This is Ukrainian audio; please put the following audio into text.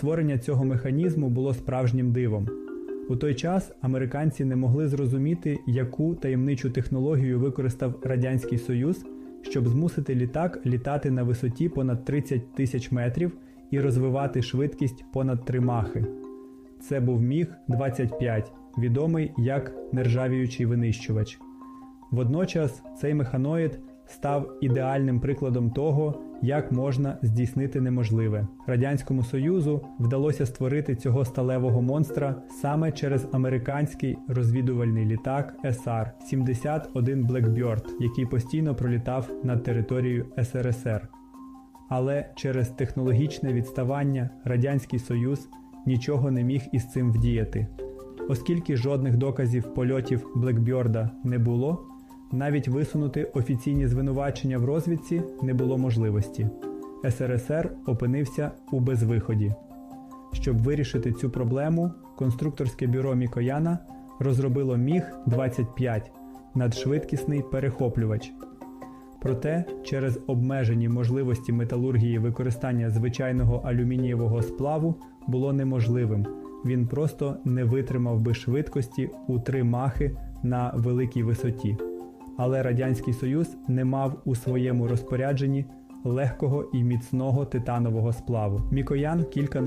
Створення цього механізму було справжнім дивом. У той час американці не могли зрозуміти, яку таємничу технологію використав Радянський Союз, щоб змусити літак літати на висоті понад 30 тисяч метрів і розвивати швидкість понад 3 махи. Це був Міг-25, відомий як нержавіючий винищувач. Водночас цей механоїд став ідеальним прикладом того, як можна здійснити неможливе. Радянському Союзу вдалося створити цього сталевого монстра саме через американський розвідувальний літак SR-71 Blackbird, який постійно пролітав над територією СРСР. Але через технологічне відставання Радянський Союз нічого не міг із цим вдіяти. Оскільки жодних доказів польотів Блекбьорда не було, навіть висунути офіційні звинувачення в розвідці не було можливості. СРСР опинився у безвиході. Щоб вирішити цю проблему, конструкторське бюро Мікояна розробило Міг-25 надшвидкісний перехоплювач. Проте через обмежені можливості металургії використання звичайного алюмінієвого сплаву було неможливим. Він просто не витримав би швидкості у 3 махи на великій висоті. Але Радянський Союз не мав у своєму розпорядженні легкого і міцного титанового сплаву. Мікоян кілька